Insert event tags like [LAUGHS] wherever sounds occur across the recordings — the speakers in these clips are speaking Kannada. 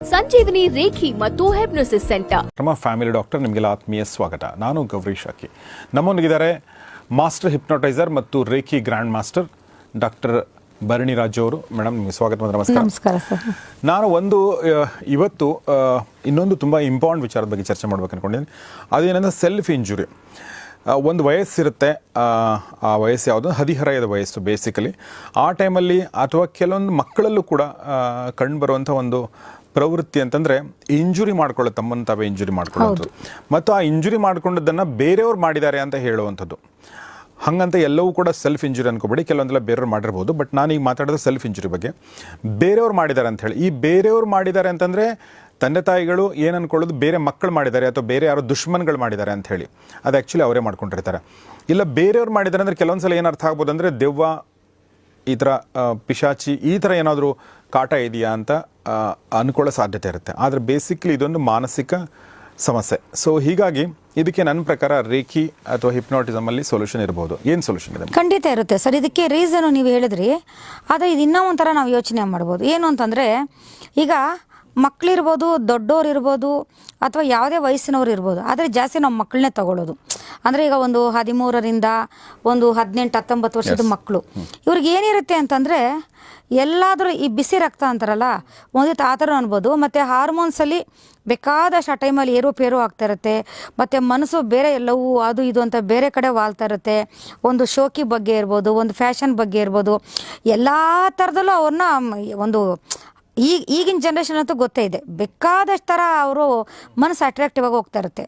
ಸಂಜೀವಿನಿ ರೇಖಿ ಮತ್ತು ಹೆಪ್ನೋಸಿಸ್ ಸೆಂಟರ್. ನಮ್ಮ ಫ್ಯಾಮಿಲಿ ಡಾಕ್ಟರ್ ನಿಮಗೆಲ್ಲ ಆತ್ಮೀಯ ಸ್ವಾಗತ. ನಾನು ಗೌರೀಶ್ ಅಕ್ಕಿ ನಮ್ಮೊಂದಿಗಿದ್ದಾರೆ ಮಾಸ್ಟರ್ ಹಿಪ್ನೋಟೈಸರ್ ಮತ್ತು reiki grand master doctor Bharani Raju ಅವರು. ಮೇಡಮ್ ನಿಮಗೆ ಸ್ವಾಗತ ಮತ್ತು ನಮಸ್ಕಾರ. ನಮಸ್ಕಾರ ಸರ್. ನಾನು ಒಂದು ಇವತ್ತು ಇನ್ನೊಂದು ತುಂಬ ಇಂಪಾರ್ಟೆಂಟ್ ವಿಚಾರದ ಬಗ್ಗೆ ಚರ್ಚೆ ಮಾಡ್ಬೇಕು ಅನ್ಕೊಂಡಿದ್ದೀನಿ. ಅದೇನಂದ್ರೆ ಸೆಲ್ಫ್ ಇಂಜುರಿ ಒಂದು ವಯಸ್ಸಿರುತ್ತೆ. ಆ, ಆ ವಯಸ್ಸು ಯಾವುದು? ಹದಿಹರೆಯದ ವಯಸ್ಸು ಬೇಸಿಕಲಿ ಆ ಟೈಮಲ್ಲಿ ಅಥವಾ ಕೆಲವೊಂದು ಮಕ್ಕಳಲ್ಲೂ ಕೂಡ ಕಂಡುಬರುವಂಥ ಒಂದು ಪ್ರವೃತ್ತಿ ಅಂತಂದರೆ ಇಂಜುರಿ ಮಾಡ್ಕೊಳ್ಳೋದು ತಮ್ಮನ್ನು ತಾವೇ ಇಂಜುರಿ ಮಾಡ್ಕೊಳ್ಳೋದು. ಮತ್ತು ಆ ಇಂಜುರಿ ಮಾಡ್ಕೊಂಡದ್ದನ್ನು ಬೇರೆಯವ್ರು ಮಾಡಿದ್ದಾರೆ ಅಂತ ಹೇಳುವಂಥದ್ದು. ಹಂಗಂತ ಎಲ್ಲವೂ ಕೂಡ ಸೆಲ್ಫ್ ಇಂಜುರಿ ಅನ್ಕೋಬೇಡಿ. ಕೆಲವೊಂದೆಲ್ಲ ಬೇರೆಯವ್ರು ಮಾಡಿರ್ಬೋದು. ಬಟ್ ನಾನು ಈಗ ಮಾತಾಡೋದು ಸೆಲ್ಫ್ ಇಂಜುರಿ ಬಗ್ಗೆ. ಬೇರೆಯವ್ರು ಮಾಡಿದ್ದಾರೆ ಅಂತ ಹೇಳಿ. ಈ ಬೇರೆಯವ್ರು ಮಾಡಿದ್ದಾರೆ ಅಂತಂದರೆ ತಂದೆ ತಾಯಿಗಳು ಏನು ಅನ್ಕೊಳ್ಳೋದು? ಬೇರೆ ಮಕ್ಕಳು ಮಾಡಿದ್ದಾರೆ ಅಥವಾ ಬೇರೆ ಯಾರೋ ದುಶ್ಮನ್ಗಳು ಮಾಡಿದ್ದಾರೆ ಅಂತ ಹೇಳಿ. ಅದು ಆ್ಯಕ್ಚುಲಿ ಅವರೇ ಮಾಡ್ಕೊಂಡಿರ್ತಾರೆ. ಇಲ್ಲ ಬೇರೆಯವ್ರು ಮಾಡಿದ್ದಾರೆ ಅಂದರೆ ಕೆಲವೊಂದು ಸಲ ಏನು ಅರ್ಥ ಆಗ್ಬೋದು ಅಂದರೆ ದೆವ್ವ ಈ ಥರ ಪಿಶಾಚಿ ಈ ಥರ ಏನಾದರೂ ಕಾಟ ಇದೆಯಾ ಅಂತ ಅಂದ್ಕೊಳ್ಳೋ ಸಾಧ್ಯತೆ ಇರುತ್ತೆ. ಆದರೆ ಬೇಸಿಕ್ಲಿ ಇದೊಂದು ಮಾನಸಿಕ ಸಮಸ್ಯೆ. ಸೊ ಹೀಗಾಗಿ ಇದಕ್ಕೆ ನನ್ನ ಪ್ರಕಾರ ರೇಖಿ ಅಥವಾ ಹಿಪ್ನೋಟಿಸಮಲ್ಲಿ ಸೊಲ್ಯೂಷನ್ ಇರ್ಬೋದು. ಏನು ಸೊಲ್ಯೂಷನ್ ಇದೆ? ಖಂಡಿತ ಇರುತ್ತೆ ಸರ್. ಇದಕ್ಕೆ ರೀಸನ್ ನೀವು ಹೇಳಿದ್ರಿ. ಆದರೆ ಇದು ಇನ್ನೂ ಒಂಥರ ನಾವು ಯೋಚನೆ ಮಾಡ್ಬೋದು. ಏನು ಅಂತಂದರೆ, ಈಗ ಮಕ್ಕಳಿರ್ಬೋದು ದೊಡ್ಡೋರು ಇರ್ಬೋದು ಅಥವಾ ಯಾವುದೇ ವಯಸ್ಸಿನವ್ರು ಇರ್ಬೋದು ಆದರೆ ಜಾಸ್ತಿ ನಾವು ಮಕ್ಕಳನ್ನೇ ತಗೊಳ್ಳೋದು ಅಂದರೆ ಈಗ ಒಂದು ಹದಿಮೂರರಿಂದ ಒಂದು ಹದಿನೆಂಟು ಹತ್ತೊಂಬತ್ತು ವರ್ಷದ ಮಕ್ಕಳು ಇವ್ರಿಗೆ ಏನಿರುತ್ತೆ ಅಂತಂದರೆ ಎಲ್ಲಾದರೂ ಈ ಬಿಸಿ ರಕ್ತ ಅಂತಾರಲ್ಲ ಒಂದಿತ್ತು ಆ ಥರ ಅನ್ಬೋದು. ಮತ್ತು ಹಾರ್ಮೋನ್ಸಲ್ಲಿ ಬೇಕಾದಷ್ಟು ಆ ಟೈಮಲ್ಲಿ ಏರುಪೇರು ಆಗ್ತಾ ಇರುತ್ತೆ. ಮತ್ತು ಮನಸ್ಸು ಬೇರೆ ಎಲ್ಲವೂ ಅದು ಇದು ಅಂತ ಬೇರೆ ಕಡೆ ವಾಲ್ತಾ ಇರುತ್ತೆ. ಒಂದು ಶೋಕಿ ಬಗ್ಗೆ ಇರ್ಬೋದು ಒಂದು ಫ್ಯಾಷನ್ ಬಗ್ಗೆ ಇರ್ಬೋದು ಎಲ್ಲ ಥರದಲ್ಲೂ ಅವ್ರನ್ನ ಒಂದು ಈಗ, ಈಗಿನ ಜನ್ರೇಷನ್ ಅಂತೂ ಗೊತ್ತೇ ಇದೆ. ಬೇಕಾದಷ್ಟು ಥರ ಅವರು ಮನಸ್ಸು ಅಟ್ರಾಕ್ಟಿವ್ ಆಗಿ ಹೋಗ್ತಾ ಇರುತ್ತೆ.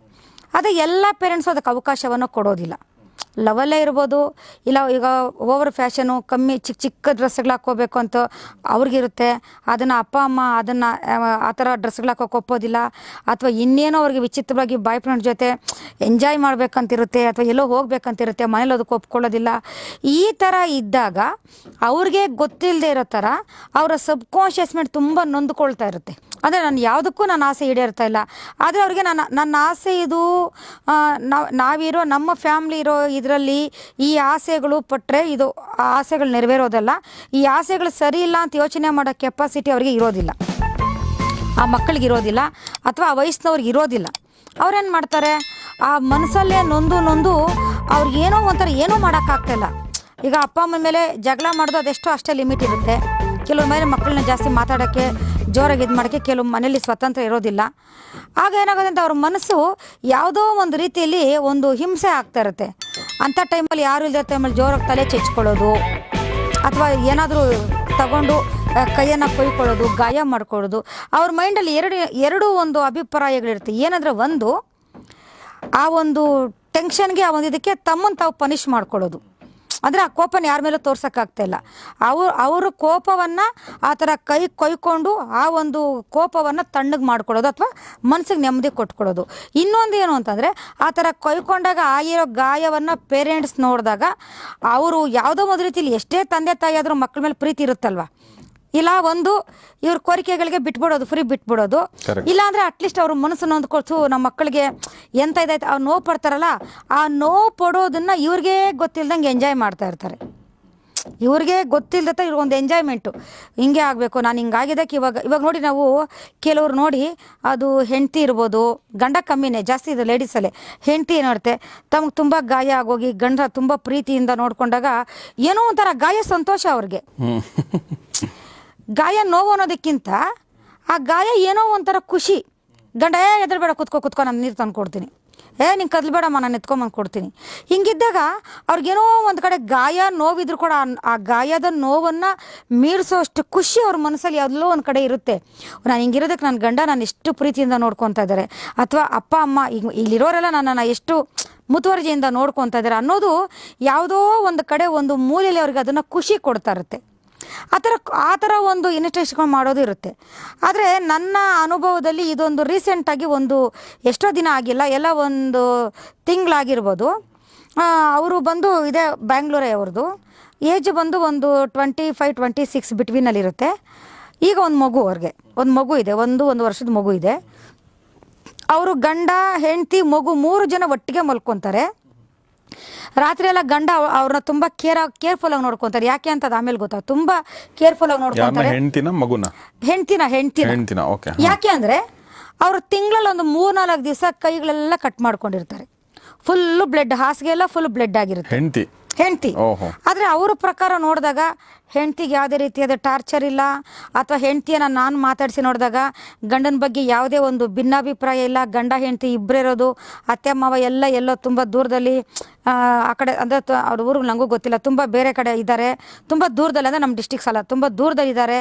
ಆದರೆ ಎಲ್ಲ ಪೇರೆಂಟ್ಸು ಅದಕ್ಕೆ ಅವಕಾಶವನ್ನು ಕೊಡೋದಿಲ್ಲ. ಲವಲ್ಲೇ ಇರ್ಬೋದು. ಇಲ್ಲ, ಈಗ ಓವರ್ ಫ್ಯಾಷನು ಕಮ್ಮಿ ಚಿಕ್ಕ ಚಿಕ್ಕ ಡ್ರೆಸ್ಗಳು ಹಾಕ್ಕೋಬೇಕು ಅಂತ ಅವ್ರಿಗಿರುತ್ತೆ. ಅದನ್ನು ಅಪ್ಪ, ಅಮ್ಮ ಅದನ್ನು ಆ ಥರ ಡ್ರೆಸ್ಗಳು ಹಾಕೋಕೆ ಒಪ್ಪೋದಿಲ್ಲ. ಅಥವಾ ಇನ್ನೇನೋ ಅವ್ರಿಗೆ ವಿಚಿತ್ರವಾಗಿ ಬಾಯ್ ಫ್ರೆಂಡ್ ಜೊತೆ ಎಂಜಾಯ್ ಮಾಡಬೇಕಂತಿರುತ್ತೆ, ಅಥವಾ ಎಲ್ಲೋ ಹೋಗ್ಬೇಕಂತಿರುತ್ತೆ, ಮನೇಲಿ ಅದಕ್ಕೆ ಒಪ್ಕೊಳ್ಳೋದಿಲ್ಲ. ಈ ಥರ ಇದ್ದಾಗ ಅವ್ರಿಗೆ ಗೊತ್ತಿಲ್ಲದೆ ಇರೋ ಥರ ಅವರ ಸಬ್ಕಾನ್ಷಿಯಸ್ ಮೈಂಡ್ ತುಂಬ ನೊಂದ್ಕೊಳ್ತಾ ಇರುತ್ತೆ. ಅಂದರೆ ನಾನು ಯಾವುದಕ್ಕೂ ನನ್ನ ಆಸೆ ಈಡೇರ್ತಾ ಇಲ್ಲ. ಆದರೆ ಅವ್ರಿಗೆ ನನ್ನ ನನ್ನ ಆಸೆ ಇದು ನಾವು, ನಾವಿರೋ ನಮ್ಮ ಫ್ಯಾಮ್ಲಿ ಇರೋ ಇದರಲ್ಲಿ ಈ ಆಸೆಗಳು ಪಟ್ಟರೆ ಇದು ಆಸೆಗಳು ನೆರವೇರೋದಲ್ಲ. ಈ ಆಸೆಗಳು ಸರಿ ಇಲ್ಲ ಅಂತ ಯೋಚನೆ ಮಾಡೋ ಕೆಪಾಸಿಟಿ ಅವ್ರಿಗೆ ಇರೋದಿಲ್ಲ. ಆ ಮಕ್ಕಳಿಗೆ ಇರೋದಿಲ್ಲ ಅಥವಾ ಆ ವಯಸ್ಸಿನವ್ರಿಗೆ ಇರೋದಿಲ್ಲ. ಅವ್ರೇನು ಮಾಡ್ತಾರೆ? ಆ ಮನಸ್ಸಲ್ಲೇ ನೊಂದು ನೊಂದು ಅವ್ರಿಗೇನೋ ಒಂಥರ ಏನೂ ಮಾಡೋಕ್ಕಾಗ್ತಾಯಿಲ್ಲ ಈಗ ಅಪ್ಪ ಅಮ್ಮನ ಮೇಲೆ ಜಗಳ ಮಾಡೋದು ಅದೆಷ್ಟೋ ಅಷ್ಟೇ ಲಿಮಿಟ್ ಇರುತ್ತೆ. ಕೆಲವೊಮ್ಮೆ ಮಕ್ಕಳನ್ನ ಜಾಸ್ತಿ ಮಾತಾಡೋಕ್ಕೆ ಜೋರಾಗಿ ಇದು ಮಾಡೋಕ್ಕೆ ಕೆಲವು ಮನೇಲಿ ಸ್ವತಂತ್ರ ಇರೋದಿಲ್ಲ. ಆಗ ಏನಾಗುತ್ತೆ ಅಂತ ಅವ್ರ ಮನಸ್ಸು ಯಾವುದೋ ಒಂದು ರೀತಿಯಲ್ಲಿ ಒಂದು ಹಿಂಸೆ ಆಗ್ತಾ ಇರುತ್ತೆ. ಅಂಥ ಟೈಮಲ್ಲಿ ಯಾರು ಇಲ್ಲದ ಟೈಮಲ್ಲಿ ಜೋರಾಗಿ ತಲೆ ಚೆಚ್ಕೊಳ್ಳೋದು, ಅಥವಾ ಏನಾದರೂ ತಗೊಂಡು ಕೈಯನ್ನು ಕೊಯ್ಕೊಳ್ಳೋದು, ಗಾಯ ಮಾಡ್ಕೊಳ್ಳೋದು, ಅವ್ರ ಮೈಂಡಲ್ಲಿ ಎರಡು ಎರಡು ಒಂದು ಅಭಿಪ್ರಾಯಗಳಿರುತ್ತೆ. ಏನಂದರೆ ಒಂದು, ಆ ಒಂದು ಟೆನ್ಷನ್ಗೆ ಆ ಒಂದು ಇದಕ್ಕೆ ತಮ್ಮನ್ನು ತಾವು ಪನಿಷ್ ಮಾಡ್ಕೊಳ್ಳೋದು. ಅಂದರೆ ಆ ಕೋಪನ ಯಾರ ಮೇಲೂ ತೋರ್ಸೋಕ್ಕಾಗ್ತಾ ಇಲ್ಲ. ಅವ್ರು, ಅವರು ಕೋಪವನ್ನು ಆ ಥರ ಕೈ ಕೊಯ್ಕೊಂಡು ಆ ಒಂದು ಕೋಪವನ್ನು ತಣ್ಣಗೆ ಮಾಡ್ಕೊಳ್ಳೋದು ಅಥವಾ ಮನಸ್ಸಿಗೆ ನೆಮ್ಮದಿ ಕೊಟ್ಕೊಳ್ಳೋದು. ಇನ್ನೊಂದು ಏನು ಅಂತಂದರೆ ಆ ಥರ ಕೊಯ್ಕೊಂಡಾಗ ಆಗಿರೋ ಗಾಯವನ್ನು ಪೇರೆಂಟ್ಸ್ ನೋಡಿದಾಗ ಅವರು ಯಾವುದೋ ಒಂದು ರೀತಿಯಲ್ಲಿ ಎಷ್ಟೇ ತಂದೆ ತಾಯಿ ಆದರೂ ಮಕ್ಕಳ ಮೇಲೆ ಪ್ರೀತಿ ಇರುತ್ತಲ್ವ? ಇಲ್ಲ ಒಂದು ಇವ್ರ ಕೋರಿಕೆಗಳಿಗೆ ಬಿಟ್ಬಿಡೋದು ಫ್ರೀ ಬಿಟ್ಬಿಡೋದು. ಇಲ್ಲಾಂದ್ರೆ ಇಲ್ಲ ಅಂದ್ರೆ ಅಟ್ಲೀಸ್ಟ್ ಅವ್ರ ಮನಸ್ಸನ್ನು ಒಂದು ಕೊಡ್ಸು ನಮ್ಮ ಮಕ್ಕಳಿಗೆ ಎಂತ ಇದೈತೆ ಅವ್ರು ನೋವು ಪಡ್ತಾರಲ್ಲ ಆ ನೋವು ಪಡೋದನ್ನ ಇವ್ರಿಗೆ ಗೊತ್ತಿಲ್ದಂಗೆ ಎಂಜಾಯ್ ಮಾಡ್ತಾ ಇರ್ತಾರೆ. ಇವ್ರಿಗೆ ಗೊತ್ತಿಲ್ಲದ ಇವ್ರ ಒಂದು ಎಂಜಾಯ್ಮೆಂಟು ಹಿಂಗೆ ಆಗಬೇಕು ನಾನು ಹಿಂಗಾಗಿದ್ದಕ್ಕೆ ಇವಾಗ ಇವಾಗ ನೋಡಿ ನಾವು ಕೆಲವ್ರು ನೋಡಿ ಅದು ಹೆಂಡತಿ ಇರ್ಬೋದು ಗಂಡ ಕಮ್ಮಿನೇ ಜಾಸ್ತಿ ಇದೆ ಲೇಡೀಸಲ್ಲೇ ಹೆಂಡತಿ ಏನಿರುತ್ತೆ ತಮಗೆ ತುಂಬ ಗಾಯ ಆಗೋಗಿ ಗಂಡ ತುಂಬ ಪ್ರೀತಿಯಿಂದ ನೋಡಿಕೊಂಡಾಗ ಏನೋ ಒಂಥರ ಗಾಯ ಸಂತೋಷ ಅವ್ರಿಗೆ. [LAUGHS] ಗಾಯ ನೋವು ಅನ್ನೋದಕ್ಕಿಂತ ಆ ಗಾಯ ಏನೋ ಒಂಥರ ಖುಷಿ. ಗಂಡ, ಏ, ಎದ್ರಬೇಡ, ಕುತ್ಕೋ ಕುತ್ಕೋ, ನಾನು ನೀರು ತಂದು ಕೊಡ್ತೀನಿ. ಏ, ನೀನು ಕದ್ಲಬೇಡಮ್ಮ ನಾನು ಎತ್ಕೊಂಬಂದು ಕೊಡ್ತೀನಿ. ಹಿಂಗಿದ್ದಾಗ ಅವ್ರಿಗೇನೋ ಒಂದು ಕಡೆ ಗಾಯ ನೋವಿದ್ರು ಕೂಡ ಆ- ಗಾಯದ ನೋವನ್ನು ಮೀರಿಸೋಷ್ಟು ಖುಷಿ ಅವ್ರ ಮನಸ್ಸಲ್ಲಿ ಎಲ್ಲೋ ಒಂದು ಕಡೆ ಇರುತ್ತೆ. ನಾನು ಹಿಂಗಿರೋದಕ್ಕೆ ನನ್ನ ಗಂಡ ನಾನು ಎಷ್ಟು ಪ್ರೀತಿಯಿಂದ ನೋಡ್ಕೊತಾ ಇದ್ದಾರೆ ಅಥವಾ ಅಪ್ಪ, ಅಮ್ಮ ಈಗ ಇಲ್ಲಿರೋರೆಲ್ಲ ನನ್ನನ್ನು ಎಷ್ಟು ಮುತುವರ್ಜಿಯಿಂದ ನೋಡ್ಕೊತಾ ಇದ್ದಾರೆ ಅನ್ನೋದು ಯಾವುದೋ ಒಂದು ಕಡೆ ಒಂದು ಮೂಲೆಯಲ್ಲಿ ಅವ್ರಿಗೆ ಅದನ್ನು ಖುಷಿ ಕೊಡ್ತಾ ಇರುತ್ತೆ. ಆ ಥರ ಆ ಥರ ಒಂದು ಇನ್ವೆಸ್ಟೇಷನ್ ಮಾಡೋದು ಇರುತ್ತೆ. ಆದರೆ ನನ್ನ ಅನುಭವದಲ್ಲಿ ಇದೊಂದು ರೀಸೆಂಟಾಗಿ ಒಂದು ಎಷ್ಟೋ ದಿನ ಆಗಿಲ್ಲ, ಎಲ್ಲ ಒಂದು ತಿಂಗಳಾಗಿರ್ಬೋದು. ಅವರು ಬಂದು ಇದೇ ಬ್ಯಾಂಗ್ಳೂರೇ ಅವ್ರದ್ದು ಏಜ್ ಬಂದು ಒಂದು ಟ್ವೆಂಟಿ ಫೈವ್ ಟ್ವೆಂಟಿ ಸಿಕ್ಸ್ ಬಿಟ್ವೀನಲ್ಲಿರುತ್ತೆ ಈಗ ಒಂದು ಮಗು ಅವ್ರಿಗೆ, ಒಂದು ಮಗು ಇದೆ, ಒಂದು ಒಂದು ವರ್ಷದ ಮಗು ಇದೆ. ಅವರು ಗಂಡ, ಹೆಂಡತಿ, ಮಗು ಮೂರು ಜನ ಒಟ್ಟಿಗೆ ಮಲ್ಕೊತಾರೆ. ರಾತ್ರಿ ಎಲ್ಲ ಗಂಡ ಅವ್- ಅವ್ರನ್ನ ತುಂಬಾ ಕೇರ್ ಕೇರ್ಫುಲ್ ಆಗಿ ನೋಡ್ಕೊಂತಾರೆ. ಯಾಕೆ ಅಂತ ಆಮೇಲೆ ಗೊತ್ತಾ? ತುಂಬಾ ಕೇರ್ಫುಲ್ ಆಗಿ ನೋಡ್ಕೊಂತಾರೆ. ಹೆಂಡ್ತಿನ ಮಗುನ? ಹೆಂಡ್ತಿನ ಹೆಂಡ್ತಿನ. ಹೆಂಡ್ತಿನ ಓಕೆ ಯಾಕೆ ಅಂದ್ರೆ ಅವ್ರ ತಿಂಗಳಲ್ಲಿ ಒಂದು ಮೂರ್ನಾಲ್ಕು ದಿವಸ ಕೈಗಳೆಲ್ಲ ಕಟ್ ಮಾಡ್ಕೊಂಡಿರ್ತಾರೆ. ಫುಲ್ ಬ್ಲಡ್ ಹಾಸಿಗೆ ಎಲ್ಲ ಫುಲ್ ಬ್ಲಡ್ ಆಗಿರುತ್ತೆ. ಹೆಂಡ್ತಿ? ಆದರೆ ಅವ್ರ ಪ್ರಕಾರ ನೋಡಿದಾಗ ಹೆಂಡ್ತಿಗೆ ಯಾವುದೇ ರೀತಿಯಾದ ಟಾರ್ಚರ್ ಇಲ್ಲ ಅಥವಾ ಹೆಂಡ್ತಿಯನ್ನು ನಾನು ಮಾತಾಡಿಸಿ ನೋಡಿದಾಗ ಗಂಡನ ಬಗ್ಗೆ ಯಾವುದೇ ಒಂದು ಭಿನ್ನಾಭಿಪ್ರಾಯ ಇಲ್ಲ. ಗಂಡ ಹೆಂಡ್ತಿ ಇಬ್ಬರೇ ಇರೋದು ಅತ್ತೆ ಮಾವ ಎಲ್ಲ ಎಲ್ಲೋ ತುಂಬ ದೂರದಲ್ಲಿ ಆ, ಕಡೆ ಅಂದರೆ ಅವ್ರ ಊರು ನನಗೂ ಗೊತ್ತಿಲ್ಲ. ತುಂಬ ಬೇರೆ ಕಡೆ ಇದ್ದಾರೆ. ತುಂಬ ದೂರದಲ್ಲಿ ಅಂದರೆ ನಮ್ಮ ಡಿಸ್ಟಿಕ್ಸ್ ಅಲ್ಲ ತುಂಬ ದೂರದಲ್ಲಿ ಇದ್ದಾರೆ.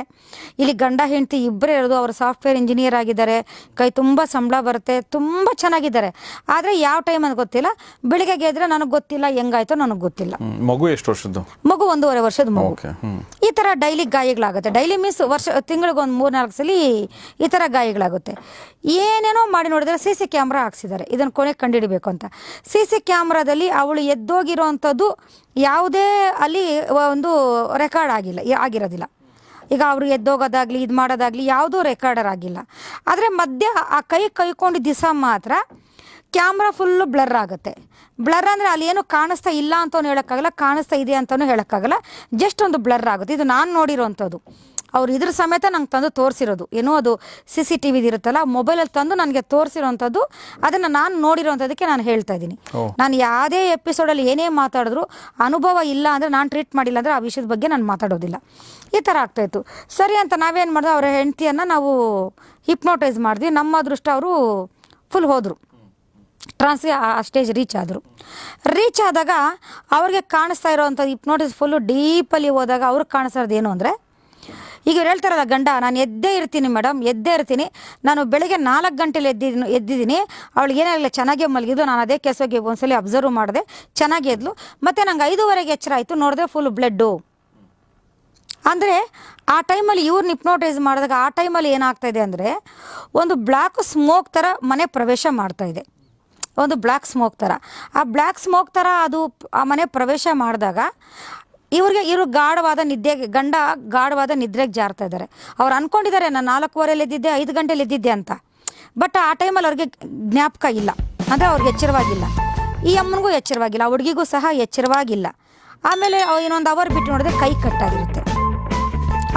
ಇಲ್ಲಿ ಗಂಡ ಹೆಂಡ್ತಿ ಇಬ್ಬರೇ ಇರೋದು ಅವರು ಸಾಫ್ಟ್ವೇರ್ ಇಂಜಿನಿಯರ್ ಆಗಿದ್ದಾರೆ. ಕೈ ತುಂಬ ಸಂಬಳ ಬರುತ್ತೆ ತುಂಬ ಚೆನ್ನಾಗಿದ್ದಾರೆ. ಆದರೆ ಯಾವ ಟೈಮ್ ಅಂತ ಗೊತ್ತಿಲ್ಲ. ಬೆಳಿಗ್ಗೆ ಗೆದ್ರೆ ನನಗೆ ಗೊತ್ತಿಲ್ಲ ಹೆಂಗಾಯ್ತೋ ನನಗೆ ಗೊತ್ತಿಲ್ಲ. ಮಗು ಎಷ್ಟು ವರ್ಷದ್ದು? ಮಗು ಒಂದೂವರೆ ವರ್ಷದ ಮಗು. ಥರ ಡೈಲಿ ಗಾಯಗಳಾಗುತ್ತೆ. ಡೈಲಿ ಮೀನ್ಸ್ ವರ್ಷ ತಿಂಗಳಿಗೆ ಒಂದು ಮೂರು ನಾಲ್ಕು ಸಲ ಈ ಥರ ಗಾಯಗಳಾಗುತ್ತೆ. ಏನೇನೋ ಮಾಡಿ ನೋಡಿದ್ರೆ ಸಿ ಸಿ ಕ್ಯಾಮ್ರಾ ಹಾಕ್ಸಿದ್ದಾರೆ. ಇದನ್ನು ಕೊನೆ ಕಂಡುಹಿಡಬೇಕು ಅಂತ. ಸಿ ಸಿ ಕ್ಯಾಮ್ರಾದಲ್ಲಿ ಅವಳು ಎದ್ದೋಗಿರೋವಂಥದ್ದು ಯಾವುದೇ ಅಲ್ಲಿ ಒಂದು ರೆಕಾರ್ಡ್ ಆಗಿಲ್ಲ ಆಗಿರೋದಿಲ್ಲ. ಈಗ ಅವರು ಎದ್ದೋಗೋದಾಗಲಿ ಇದು ಮಾಡೋದಾಗಲಿ ಯಾವುದೂ ರೆಕಾರ್ಡರ್ ಆಗಿಲ್ಲ. ಆದರೆ ಮಧ್ಯ ಆ ಕೈ ಕೈಕೊಂಡು ದಿವಸ ಮಾತ್ರ ಕ್ಯಾಮ್ರಾ ಫುಲ್ಲು ಬ್ಲರ್ ಆಗುತ್ತೆ. ಬ್ಲರ್ ಅಂದರೆ ಅಲ್ಲಿ ಏನು ಕಾಣಿಸ್ತಾ ಇಲ್ಲ ಅಂತಲೂ ಹೇಳೋಕ್ಕಾಗಲ್ಲ ಕಾಣಿಸ್ತಾ ಇದೆ ಅಂತಲೂ ಹೇಳೋಕ್ಕಾಗಲ್ಲ. ಜಸ್ಟ್ ಒಂದು ಬ್ಲರ್ ಆಗುತ್ತೆ. ಇದು ನಾನು ನೋಡಿರೋವಂಥದ್ದು ಅವ್ರು ಇದ್ರ ಸಮೇತ ನಂಗೆ ತಂದು ತೋರಿಸಿರೋದು. ಏನೋ ಅದು ಸಿ ಸಿ ಟಿ ವಿದು ಇರುತ್ತಲ್ಲ ಮೊಬೈಲಲ್ಲಿ ತಂದು ನನಗೆ ತೋರಿಸಿರೋವಂಥದ್ದು ಅದನ್ನು ನಾನು ನೋಡಿರೋವಂಥದ್ದಕ್ಕೆ ನಾನು ಹೇಳ್ತಾ ಇದ್ದೀನಿ. ನಾನು ಯಾವುದೇ ಎಪಿಸೋಡಲ್ಲಿ ಏನೇ ಮಾತಾಡಿದ್ರು ಅನುಭವ ಇಲ್ಲ ಅಂದರೆ ನಾನು ಟ್ರೀಟ್ ಮಾಡಿಲ್ಲ ಅಂದರೆ ಆ ವಿಷಯದ ಬಗ್ಗೆ ನಾನು ಮಾತಾಡೋದಿಲ್ಲ. ಈ ಥರ ಆಗ್ತಾಯಿತ್ತು ಸರಿ ಅಂತ ನಾವೇನು ಮಾಡಿದ್ವಿ ಅವರ ಹೆಂಡತಿಯನ್ನು ನಾವು ಹಿಪ್ನೋಟೈಸ್ ಮಾಡಿದ್ವಿ. ನಮ್ಮ ಅದೃಷ್ಟ ಅವರು ಫುಲ್ ಹೋದರು. ಟ್ರಾನ್ಸಿ ಆ ಸ್ಟೇಜ್ ರೀಚ್ ಆದರು. ರೀಚ್ ಆದಾಗ ಅವ್ರಿಗೆ ಕಾಣಿಸ್ತಾ ಇರೋವಂಥದ್ದು ಹಿಪ್ನೋಟಿಸ್ ಫುಲ್ಲು ಡೀಪಲ್ಲಿ ಹೋದಾಗ ಅವ್ರಿಗೆ ಕಾಣಿಸ್ತಾ ಇರೋದು ಏನು ಅಂದರೆ, ಈಗ ಇವ್ರು ಹೇಳ್ತಾರಲ್ಲ, ಗಂಡ, ನಾನು ಎದ್ದೇ ಇರ್ತೀನಿ ಮೇಡಮ್ ಎದ್ದೇ ಇರ್ತೀನಿ. ನಾನು ಬೆಳಗ್ಗೆ ನಾಲ್ಕು ಗಂಟೆಲಿ ಎದ್ದಿದ್ದೀನಿ ಎದ್ದಿದ್ದೀನಿ. ಅವಳಿಗೆ ಏನಾಗಲಿಲ್ಲ, ಚೆನ್ನಾಗೇ ಮಲಗಿದ್ದು, ನಾನು ಅದೇ ಕೆಲಸಕ್ಕೆ ಒಂದ್ಸಲಿ ಅಬ್ಸರ್ವ್ ಮಾಡಿದೆ, ಚೆನ್ನಾಗಿ ಎದ್ಲು. ಮತ್ತು ನಂಗೆ ಐದುವರೆಗೆ ಎಚ್ಚರ ಆಯಿತು ನೋಡಿದ್ರೆ ಫುಲ್ ಬ್ಲಡ್ಡು ಅಂದರೆ ಆ ಟೈಮಲ್ಲಿ ಇವ್ರನ್ನ ಹಿಪ್ನೋಟೈಸ್ ಮಾಡಿದಾಗ ಆ ಟೈಮಲ್ಲಿ ಏನಾಗ್ತಾಯಿದೆ ಅಂದರೆ, ಒಂದು ಬ್ಲ್ಯಾಕ್ ಸ್ಮೋಕ್ ಥರ ಮನೆ ಪ್ರವೇಶ ಮಾಡ್ತಾಯಿದೆ ಒಂದು ಬ್ಲ್ಯಾಕ್ ಸ್ಮೋಕ್ ಥರ ಆ ಬ್ಲ್ಯಾಕ್ ಸ್ಮೋಕ್ ಥರ ಅದು ಆ ಮನೆ ಪ್ರವೇಶ ಮಾಡಿದಾಗ ಇವ್ರಿಗೆ ಇವರು ಗಾಢವಾದ ನಿದ್ದೆಗೆ ಗಂಡ ಗಾಢವಾದ ನಿದ್ರೆಗೆ ಜಾರ್ತಾ ಇದ್ದಾರೆ. ಅವ್ರು ಅಂದ್ಕೊಂಡಿದ್ದಾರೆ ನಾನು ನಾಲ್ಕೂವರೆಯಲ್ಲಿ ಎದ್ದಿದ್ದೆ, ಐದು ಗಂಟೆಲಿ ಎದ್ದಿದ್ದೆ ಅಂತ. ಬಟ್ ಆ ಟೈಮಲ್ಲಿ ಅವ್ರಿಗೆ ಜ್ಞಾಪಕ ಇಲ್ಲ. ಅಂದರೆ ಅವ್ರಿಗೆ ಎಚ್ಚರವಾಗಿಲ್ಲ. ಈ ಅಮ್ಮನಿಗೂ ಎಚ್ಚರವಾಗಿಲ್ಲ, ಆ ಹುಡುಗಿಗೂ ಸಹ ಎಚ್ಚರವಾಗಿಲ್ಲ. ಆಮೇಲೆ ಇನ್ನೊಂದು ಅವರ್ ಬಿಟ್ಟು ನೋಡಿದ್ರೆ ಕೈ ಕಟ್ಟಾಗಿರುತ್ತೆ.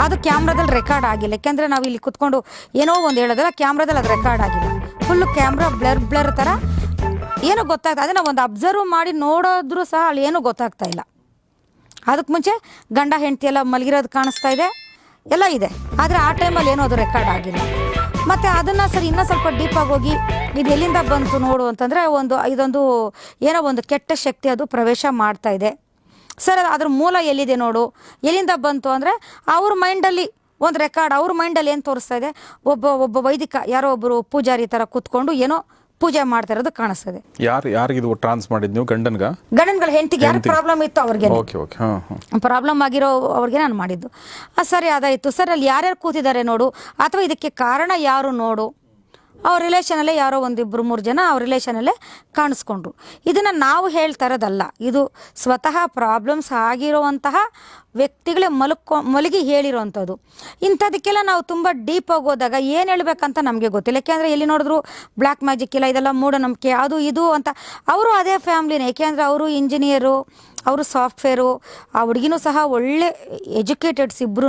ಅದು ಕ್ಯಾಮ್ರಾದಲ್ಲಿ ರೆಕಾರ್ಡ್ ಆಗಿಲ್ಲ. ಯಾಕೆಂದರೆ ನಾವು ಇಲ್ಲಿ ಕುತ್ಕೊಂಡು ಏನೋ ಒಂದು ಹೇಳೋದಲ್ಲ, ಕ್ಯಾಮ್ರಾದಲ್ಲಿ ಅದು ರೆಕಾರ್ಡ್ ಆಗಿಲ್ಲ. ಫುಲ್ಲು ಕ್ಯಾಮ್ರಾ ಬ್ಲರ್ ಬ್ಲರ್ ಥರ ಏನೋ ಗೊತ್ತಾಗ್ತಾ ಅದನ್ನು ಒಂದು ಅಬ್ಸರ್ವ್ ಮಾಡಿ ನೋಡೋದ್ರೂ ಸಹ ಅಲ್ಲಿ ಏನೂ ಗೊತ್ತಾಗ್ತಾ ಇಲ್ಲ. ಅದಕ್ಕೆ ಮುಂಚೆ ಗಂಡ, ಹೆಂಡತಿ ಎಲ್ಲ ಮಲಗಿರೋದು ಕಾಣಿಸ್ತಾ ಇದೆ. ಎಲ್ಲ ಇದೆ. ಆದರೆ ಆ ಟೈಮಲ್ಲಿ ಏನೋ ಅದು ರೆಕಾರ್ಡ್ ಆಗಿಲ್ಲ. ಮತ್ತು ಅದನ್ನು ಸರಿ ಇನ್ನೂ ಸ್ವಲ್ಪ ಡೀಪಾಗಿ ಹೋಗಿ ಇದು ಎಲ್ಲಿಂದ ಬಂತು ನೋಡು ಅಂತಂದರೆ ಒಂದು ಇದೊಂದು ಏನೋ ಒಂದು ಕೆಟ್ಟ ಶಕ್ತಿ ಅದು ಪ್ರವೇಶ ಮಾಡ್ತಾ ಇದೆ. ಸರ್ ಅದ್ರ ಮೂಲ ಎಲ್ಲಿದೆ ನೋಡು. ಎಲ್ಲಿಂದ ಬಂತು ಅಂದರೆ ಅವ್ರ ಮೈಂಡಲ್ಲಿ ಒಂದು ರೆಕಾರ್ಡ್ ಅವ್ರ ಮೈಂಡಲ್ಲಿ ಏನು ತೋರಿಸ್ತಾ ಇದೆ? ಒಬ್ಬ ಒಬ್ಬ ವೈದಿಕ, ಯಾರೋ ಒಬ್ಬರು ಪೂಜಾರಿ ಥರ ಕೂತ್ಕೊಂಡು ಏನೋ ಪೂಜೆ ಮಾಡ್ತಾ ಇರೋದು ಕಾಣಿಸ್ತದೆ. ಯಾರು ಯಾರಿಗಿದು ಟ್ರಾನ್ಸ್ ಮಾಡಿದ್ ನೀವು? ಗಂಡನ್ಗ? ಗಂಡನ್ಗಳ ಹೆಂಡತಿಗೆ ಯಾರು ಪ್ರಾಬ್ಲಮ್ ಇತ್ತು ಅವ್ರಿಗೆ? ಓಕೆ ಓಕೆ ಹಾಂ ಹಾಂ. ಪ್ರಾಬ್ಲಮ್ ಆಗಿರೋ ಅವ್ರಿಗೆ ನಾನು ಮಾಡಿದ್ದು. ಆ, ಸರಿ ಅದಾಯಿತು. ಸರ್ ಅಲ್ಲಿ ಯಾರ್ಯಾರು ಕೂತಿದ್ದಾರೆ ನೋಡು? ಅಥವಾ ಇದಕ್ಕೆ ಕಾರಣ ಯಾರು ನೋಡು? ಅವ್ರ ರಿಲೇಷನಲ್ಲೇ ಯಾರೋ ಒಂದಿಬ್ಬರು ಮೂರು ಜನ ಅವ್ರ ರಿಲೇಷನಲ್ಲೇ ಕಾಣಿಸ್ಕೊಂಡ್ರು. ಇದನ್ನು ನಾವು ಹೇಳ್ತಾ ಇರೋದಲ್ಲ, ಇದು ಸ್ವತಃ ಪ್ರಾಬ್ಲಮ್ಸ್ ಆಗಿರುವಂತಹ ವ್ಯಕ್ತಿಗಳೇ ಮಲಕ್ಕೊ ಮಲಗಿ ಹೇಳಿರೋವಂಥದ್ದು. ಇಂಥದಕ್ಕೆಲ್ಲ ನಾವು ತುಂಬ ಡೀಪಾಗಿ ಹೋದಾಗ ಏನು ಹೇಳ್ಬೇಕಂತ ನಮಗೆ ಗೊತ್ತಿಲ್ಲ. ಯಾಕೆಂದರೆ ಎಲ್ಲಿ ನೋಡಿದ್ರು ಬ್ಲ್ಯಾಕ್ ಮ್ಯಾಜಿಕ್ ಇಲ್ಲ, ಇದೆಲ್ಲ ಮೂಢನಂಬಿಕೆ ಅದು, ಇದು ಅಂತ. ಅವರು ಅದೇ ಫ್ಯಾಮ್ಲಿನೇ ಯಾಕೆಂದರೆ ಅವರು ಇಂಜಿನಿಯರು ಅವರು ಸಾಫ್ಟ್ವೇರು ಆ ಹುಡುಗಿನೂ ಸಹ ಒಳ್ಳೆ ಎಜುಕೇಟೆಡ್ಸ್ ಇಬ್ರು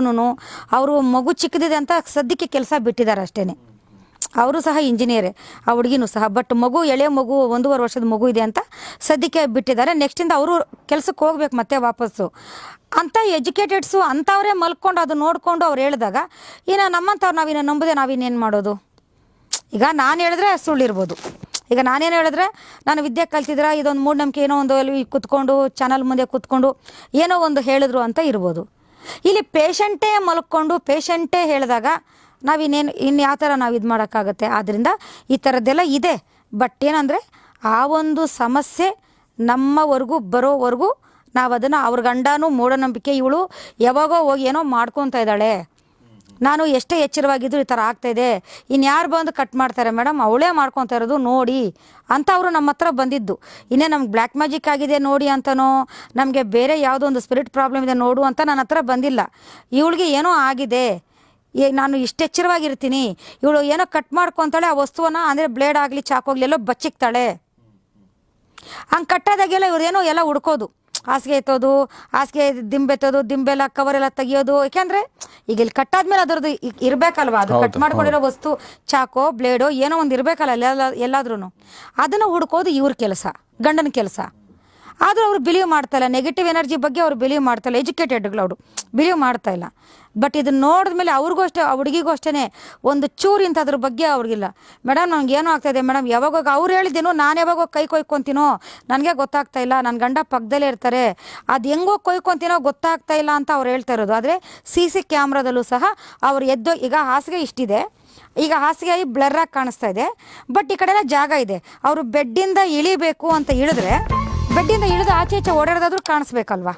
ಅವರು ಮಗು ಚಿಕ್ಕದಿದೆ ಅಂತ ಸದ್ಯಕ್ಕೆ ಕೆಲಸ ಬಿಟ್ಟಿದ್ದಾರೆ ಅಷ್ಟೇ ಅವರು ಸಹ ಇಂಜಿನಿಯರೇ, ಆ ಹುಡುಗಿನೂ ಸಹ. ಬಟ್ ಮಗು, ಎಳೆ ಮಗು, ಒಂದೂವರೆ ವರ್ಷದ ಮಗು ಇದೆ ಅಂತ ಸದ್ಯಕ್ಕೆ ಬಿಟ್ಟಿದ್ದಾರೆ. ನೆಕ್ಸ್ಟಿಂದ ಅವರು ಕೆಲಸಕ್ಕೆ ಹೋಗ್ಬೇಕು ಮತ್ತೆ ವಾಪಸ್ಸು. ಅಂಥ ಎಜುಕೇಟೆಡ್ಸು ಅಂಥವರೇ ಮಲ್ಕೊಂಡು ಅದು ನೋಡಿಕೊಂಡು ಅವ್ರು ಹೇಳಿದಾಗ, ಇನ್ನು ನಮ್ಮಂಥವ್ರು ನಾವಿನ್ನು ನಂಬದೆ ನಾವಿನ್ನೇನು ಮಾಡೋದು? ಈಗ ನಾನು ಹೇಳಿದ್ರೆ ಸುಳ್ಳಿರ್ಬೋದು. ಈಗ ನಾನೇನು ಹೇಳಿದ್ರೆ, ನಾನು ವಿದ್ಯೆ ಕಲ್ತಿದ್ರೆ ಇದೊಂದು ಮೂಢನಂಬಿಕೆ, ಏನೋ ಒಂದು ಅಲ್ಲಿ ಕುತ್ಕೊಂಡು, ಚಾನಲ್ ಮುಂದೆ ಕುತ್ಕೊಂಡು, ಏನೋ ಒಂದು ಹೇಳಿದ್ರು ಅಂತ ಇರ್ಬೋದು. ಇಲ್ಲಿ ಪೇಷಂಟೇ ಮಲ್ಕೊಂಡು ಪೇಷಂಟೇ ಹೇಳಿದಾಗ ನಾವಿನ್ನೇನು ಇನ್ನು ಯಾವ ಥರ ನಾವು ಇದು ಮಾಡೋಕ್ಕಾಗತ್ತೆ? ಆದ್ದರಿಂದ ಈ ಥರದ್ದೆಲ್ಲ ಇದೆ. ಬಟ್ ಏನಂದರೆ ಆ ಒಂದು ಸಮಸ್ಯೆ ನಮ್ಮವರೆಗೂ ಬರೋವರೆಗೂ ನಾವು ಅದನ್ನು ಅವ್ರ ಗಂಡನೂ ಮೂಢನಂಬಿಕೆ ಇವಳು ಯಾವಾಗೋ ಹೋಗಿ ಏನೋ ಮಾಡ್ಕೊತಾ ಇದ್ದಾಳೆ. ನಾನು ಎಷ್ಟೇ ಎಚ್ಚರವಾಗಿದ್ರು ಈ ಥರ ಆಗ್ತಾಯಿದೆ ಇನ್ಯಾರು ಬಂದು ಕಟ್ ಮಾಡ್ತಾರೆ ಮೇಡಮ್ ಅವಳೇ ಮಾಡ್ಕೊತಾ ಇರೋದು ನೋಡಿ ಅಂತ ಅವರು ನಮ್ಮ ಹತ್ರ ಬಂದಿದ್ದು. ಇನ್ನೇ ನಮ್ಗೆ ಬ್ಲ್ಯಾಕ್ ಮ್ಯಾಜಿಕ್ ಆಗಿದೆ ನೋಡಿ ಅಂತನೋ, ನಮಗೆ ಬೇರೆ ಯಾವುದೋ ಒಂದು ಸ್ಪಿರಿಟ್ ಪ್ರಾಬ್ಲಮ್ ಇದೆ ನೋಡು ಅಂತ ನನ್ನ ಹತ್ರ ಬಂದಿಲ್ಲ. ಇವಳಿಗೆ ಏನೋ ಆಗಿದೆ. ಏ ನಾನು ಇಷ್ಟು ಎಚ್ಚರವಾಗಿರ್ತೀನಿ. ಇವಳು ಏನೋ ಕಟ್ ಮಾಡ್ಕೊತಾಳೆ ಆ ವಸ್ತುವನ್ನ ಅಂದರೆ ಬ್ಲೇಡ್ ಆಗಲಿ ಚಾಕೋಗ್ಲಿ ಎಲ್ಲೋ ಬಚ್ಚಿಕ್ತಾಳೆ. ಹಂಗೆ ಕಟ್ಟೋದಾಗೆಲ್ಲ ಇವ್ರೇನೋ ಎಲ್ಲ ಹುಡ್ಕೋದು. ಹಾಸಿಗೆ ಎತ್ತೋದು ಹಾಸಿಗೆ ದಿಂಬೆ ಎತ್ತೋದು ದಿಂಬೆಲ್ಲ ಕವರ್ ಎಲ್ಲ ತೆಗಿಯೋದು. ಯಾಕೆಂದ್ರೆ ಈಗ ಇಲ್ಲಿ ಕಟ್ಟಾದ್ಮೇಲೆ ಅದರದ್ದು ಇರ್ಬೇಕಲ್ವಾ? ಅದು ಕಟ್ ಮಾಡ್ಕೊಂಡಿರೋ ವಸ್ತು ಚಾಕೋ ಬ್ಲೇಡೋ ಏನೋ ಒಂದು ಇರ್ಬೇಕಲ್ಲ ಎಲ್ಲ ಎಲ್ಲಾದ್ರೂ ಅದನ್ನು ಹುಡ್ಕೋದು ಇವ್ರ ಕೆಲಸ ಗಂಡನ ಕೆಲಸ. ಆದರೂ ಅವರು ಬಿಲೀವ್ ಮಾಡ್ತಾ ಇಲ್ಲ. ನೆಗೆಟಿವ್ ಎನರ್ಜಿ ಬಗ್ಗೆ ಅವ್ರು ಬಿಲೀವ್ ಮಾಡ್ತಾ ಇಲ್ಲ. ಎಜುಕೇಟೆಡ್ಗಳು ಅವರು. ಬಿಲೀವ್ ಮಾಡ್ತಾ ಇಲ್ಲ. ಬಟ್ ಇದನ್ನ ನೋಡಿದ್ಮೇಲೆ ಅವ್ರಿಗೂ ಅಷ್ಟೇ, ಆ ಹುಡುಗಿಗೂ ಅಷ್ಟೇ ಒಂದು ಚೂರು ಇಂಥದ್ರ ಬಗ್ಗೆ ಅವ್ರಿಗಿಲ್ಲ. ಮೇಡಮ್ ನನಗೆ ಏನೋ ಆಗ್ತಾಯಿದೆ ಮೇಡಮ್ ಯಾವಾಗ ಅವ್ರು ಹೇಳಿದ್ದೇನೋ, ನಾನು ಯಾವಾಗ ಕೈ ಕೊಯ್ಕೊತೀನೋ, ನನಗೆ ಗೊತ್ತಾಗ್ತಾ ಇಲ್ಲ. ನನ್ನ ಗಂಡ ಪಕ್ಕದಲ್ಲೇ ಇರ್ತಾರೆ. ಅದು ಹೆಂಗೋ ಕೊಯ್ಕೊಂತೀನೋ ಗೊತ್ತಾಗ್ತಾ ಇಲ್ಲ ಅಂತ ಅವ್ರು ಹೇಳ್ತಾ ಇರೋದು. ಆದರೆ ಸಿ ಸಿ ಕ್ಯಾಮ್ರಾದಲ್ಲೂ ಸಹ ಅವ್ರು ಎದ್ದು, ಈಗ ಹಾಸಿಗೆ ಇಷ್ಟಿದೆ. ಈಗ ಹಾಸಿಗೆ ಬ್ಲರ್ ಆಗಿ ಕಾಣಿಸ್ತಾ ಇದೆ. ಬಟ್ ಈ ಕಡೆ ಜಾಗ ಇದೆ. ಅವರು ಬೆಡ್ಡಿಂದ ಇಳಿಬೇಕು ಅಂತ ಇಳಿದ್ರೆ ಬೆಡ್ಡಿಂದ ಇಳಿದು ಆಚೆ ಈಚೆ ಓಡಾಡೋದಾದ್ರೂ ಕಾಣಿಸ್ಬೇಕಲ್ವಾ?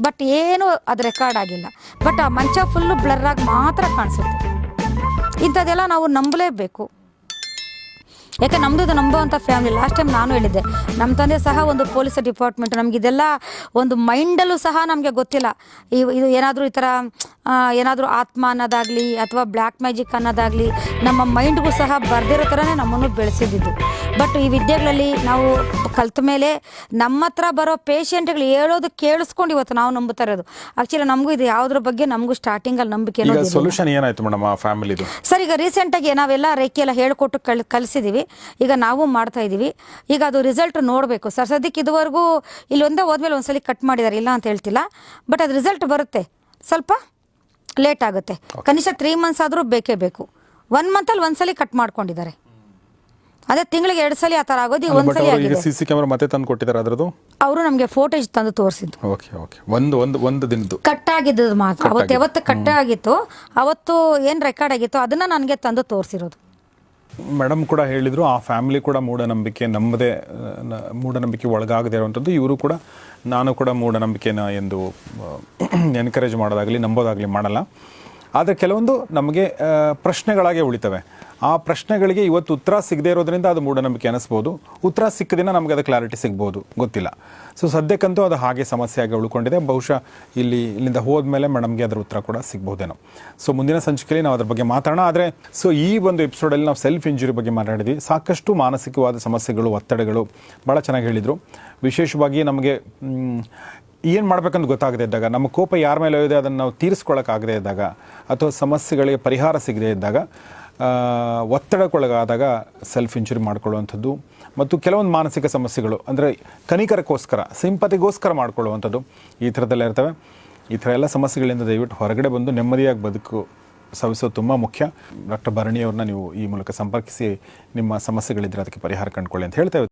ಬಟ್ ಏನು ಅದು ರೆಕಾರ್ಡ್ ಆಗಿಲ್ಲ. ಬಟ್ ಆ ಮಂಚ ಫುಲ್ಲು ಬ್ಲರ್ ಆಗಿ ಮಾತ್ರ ಕಾಣಿಸುತ್ತೆ. ಇಂಥದ್ದೆಲ್ಲ ನಾವು ನಂಬಲೇಬೇಕು. ಯಾಕೆ ನಮ್ಮದು ನಂಬುವಂಥ ಫ್ಯಾಮಿಲಿ ಲಾಸ್ಟ್ ಟೈಮ್ ನಾನು ಹೇಳಿದ್ದೆ ನಮ್ಮ ತಂದೆ ಸಹ ಒಂದು ಪೊಲೀಸ್ ಡಿಪಾರ್ಟ್ಮೆಂಟ್ ನಮ್ಗೆ ಇದೆಲ್ಲ ಒಂದು ಮೈಂಡಲ್ಲೂ ಸಹ ನಮಗೆ ಗೊತ್ತಿಲ್ಲ. ಇವ್- ಇದು ಏನಾದರೂ ಈ ಥರ ಏನಾದರೂ ಆತ್ಮ ಅನ್ನೋದಾಗಲಿ ಅಥವಾ ಬ್ಲ್ಯಾಕ್ ಮ್ಯಾಜಿಕ್ ಅನ್ನೋದಾಗಲಿ ನಮ್ಮ ಮೈಂಡ್ಗೂ ಸಹ ಬರ್ದಿರೋ ಥರನೇ ನಮ್ಮನ್ನು ಬೆಳೆಸಿದ್ದು ಬಟ್ ಈ ವಿದ್ಯೆಗಳಲ್ಲಿ ನಾವು ಕಲ್ತ ಮೇಲೆ ನಮ್ಮ ಹತ್ರ ಬರೋ ಪೇಷಂಟ್ಗಳು ಹೇಳೋದು ಕೇಳಿಸ್ಕೊಂಡು ಇವತ್ತು ನಾವು ನಂಬುತ್ತಾ ಇರೋದು ಆಕ್ಚುಲಿ ನಮಗೂ ಇದು ಯಾವುದ್ರ ಬಗ್ಗೆ ನಮಗೂ ಸ್ಟಾರ್ಟಿಂಗಲ್ಲಿ ನಂಬಿಕೆ ಈಗ ಸೊಲ್ಯೂಷನ್ ಏನಾಯ್ತು ಮೇಡಮ್ ಆ ಫ್ಯಾಮಿಲಿದು ಸರ್ ಈಗ ರೀಸೆಂಟಾಗಿ ನಾವೆಲ್ಲ ರೇಖೆ ಎಲ್ಲ ಹೇಳ್ಕೊಟ್ಟು ಕಲ್ ಕಲಿಸಿದ್ದೀವಿ ಈಗ ನಾವು ಮಾಡ್ತಾ ಇದ್ದೀವಿ ಈಗ ಅದು ರಿಸಲ್ಟ್ ನೋಡಬೇಕು. ಸರ್ ಸದ್ಯಕ್ಕೆ ಇದುವರೆಗೂ ಇಲ್ಲಿ ಒಂದೇ ಹೋದ್ಮೇಲೆ ಒಂದ್ಸಲಿ ಕಟ್ ಮಾಡಿದ್ದಾರೆ ಇಲ್ಲ ಅಂತ ಹೇಳ್ತಿಲ್ಲ. ಬಟ್ ಅದು ರಿಸಲ್ಟ್ ಬರುತ್ತೆ. ಸ್ವಲ್ಪ ಲೇಟ್ ಆಗುತ್ತೆ. ಕನಿಷ್ಠ ತ್ರೀ ಮಂತ್ಸ್ ಆದರೂ ಬೇಕೇ ಬೇಕು. ಒನ್ ಮಂತಲ್ಲಿ ಒಂದ್ಸಲಿ ಕಟ್ ಮಾಡ್ಕೊಂಡಿದ್ದಾರೆ. ಅದೇ ತಿಂಗಳಿಗೆ ಎರಡು ಸಲ ಆ ಥರ ಆಗೋದು ಈಗ ಬಟ್ ಸಲ ಅವರು ಈಗ ಆಗಿದೆ. ಸಿ ಸಿ ಕ್ಯಾಮ್ರಾ ಮತ್ತೆ ತಂದು ಕೊಟ್ಟಿದ್ದಾರೆ ಅದರದು ಅವರು ನಮಗೆ ಫೋಟೇಜ್ ತಂದು ತೋರಿಸಿದ್ರು ಓಕೆ ಓಕೆ ಒಂದು ಒಂದು ಒಂದು ದಿನದ್ದು. ಕಟ್ ಆಗಿದ್ದು ಮಾತ್ರ. ಅವತ್ತು ಯಾವತ್ತು ಕಟ್ ಆಗಿತ್ತು ಅವತ್ತು ಏನು ರೆಕಾರ್ಡ್ ಆಗಿತ್ತು ಅದನ್ನ ನನಗೆ ತಂದು ತೋರಿಸಿರೋದು. ಮೇಡಮ್ ಕೂಡ ಹೇಳಿದ್ರು ಆ ಫ್ಯಾಮಿಲಿ ಕೂಡ ಮೂಢನಂಬಿಕೆ ನಮ್ಮದೇ ನ- ಮೂಢನಂಬಿಕೆ ಒಳಗಾಗದೇ ಇರುವಂಥದ್ದು ಇವರು ಕೂಡ ನಾನು ಕೂಡ ಮೂಢನಂಬಿಕೆನ ಎಂದು ಎನ್ಕರೇಜ್ [CLEARS THROAT] ಮಾಡೋದಾಗಲಿ ನಂಬೋದಾಗಲಿ ಮಾಡಲ್ಲ. ಆದರೆ ಕೆಲವೊಂದು ನಮಗೆ ಪ್ರಶ್ನೆಗಳಾಗೆ ಉಳಿತವೆ. ಆ ಪ್ರಶ್ನೆಗಳಿಗೆ ಇವತ್ತು ಉತ್ತರ ಸಿಗದೇ ಇರೋದ್ರಿಂದ ಅದು ಮೂಢನಂಬಿಕೆ ಅನಿಸ್ಬೋದು ಉತ್ತರ ಸಿಕ್ಕ ದಿನ ನಮಗೆ ಅದು ಕ್ಲಾರಿಟಿ ಸಿಗ್ಬೋದು. ಗೊತ್ತಿಲ್ಲ. ಸೊ ಸದ್ಯಕ್ಕಂತೂ ಅದು ಹಾಗೆ ಸಮಸ್ಯೆಯಾಗಿ ಉಳ್ಕೊಂಡಿದೆ. ಬಹುಶಃ ಇಲ್ಲಿ, ಇಲ್ಲಿಂದ ಹೋದ್ಮೇಲೆ ಮೇಡಮ್ಗೆ ಅದರ ಉತ್ತರ ಕೂಡ ಸಿಗ್ಬೋದೇನೋ. ಸೊ ಮುಂದಿನ ಸಂಚಿಕೆಯಲ್ಲಿ ನಾವು ಅದ್ರ ಬಗ್ಗೆ ಮಾತಾಡೋಣ. ಆದರೆ ಸೊ ಈ ಒಂದು ಎಪಿಸೋಡಲ್ಲಿ ನಾವು ಸೆಲ್ಫ್ ಇಂಜುರಿ ಬಗ್ಗೆ ಮಾತಾಡಿದ್ವಿ. ಸಾಕಷ್ಟು ಮಾನಸಿಕವಾದ ಸಮಸ್ಯೆಗಳು, ಒತ್ತಡಗಳು ಭಾಳ ಚೆನ್ನಾಗಿ ಹೇಳಿದರು. ವಿಶೇಷವಾಗಿ ನಮಗೆ ಏನು ಮಾಡಬೇಕಂತ ಗೊತ್ತಾಗದೇ ಇದ್ದಾಗ, ನಮ್ಮ ಕೋಪ ಯಾರ ಮೇಲೆ ಇದೆ ಅದನ್ನು ನಾವು ತೀರಿಸ್ಕೊಳ್ಳೋಕ್ಕಾಗದೇ ಇದ್ದಾಗ, ಅಥವಾ ಸಮಸ್ಯೆಗಳಿಗೆ ಪರಿಹಾರ ಸಿಗದೇ ಇದ್ದಾಗ ಒತ್ತಡಕ್ಕೊಳಗಾದಾಗ ಸೆಲ್ಫ್ ಇಂಜುರಿ ಮಾಡ್ಕೊಳ್ಳುವಂಥದ್ದು, ಮತ್ತು ಕೆಲವೊಂದು ಮಾನಸಿಕ ಸಮಸ್ಯೆಗಳು, ಅಂದರೆ ಕನಿಕರಕ್ಕೋಸ್ಕರ, ಸಿಂಪತಿಗೋಸ್ಕರ ಮಾಡ್ಕೊಳ್ಳುವಂಥದ್ದು ಈ ಥರದಲ್ಲೇ ಇರ್ತವೆ. ಈ ಥರ ಎಲ್ಲ ಸಮಸ್ಯೆಗಳಿಂದ ದಯವಿಟ್ಟು ಹೊರಗಡೆ ಬಂದು ನೆಮ್ಮದಿಯಾಗಿ ಬದುಕು ಸವಿಸೋದು ತುಂಬ ಮುಖ್ಯ. ಡಾಕ್ಟರ್ ಭರಣಿಯವ್ರನ್ನ ನೀವು ಈ ಮೂಲಕ ಸಂಪರ್ಕಿಸಿ ನಿಮ್ಮ ಸಮಸ್ಯೆಗಳಿದ್ದರೆ ಅದಕ್ಕೆ ಪರಿಹಾರ ಕಂಡುಕೊಳ್ಳಿ ಅಂತ ಹೇಳ್ತೇವೆ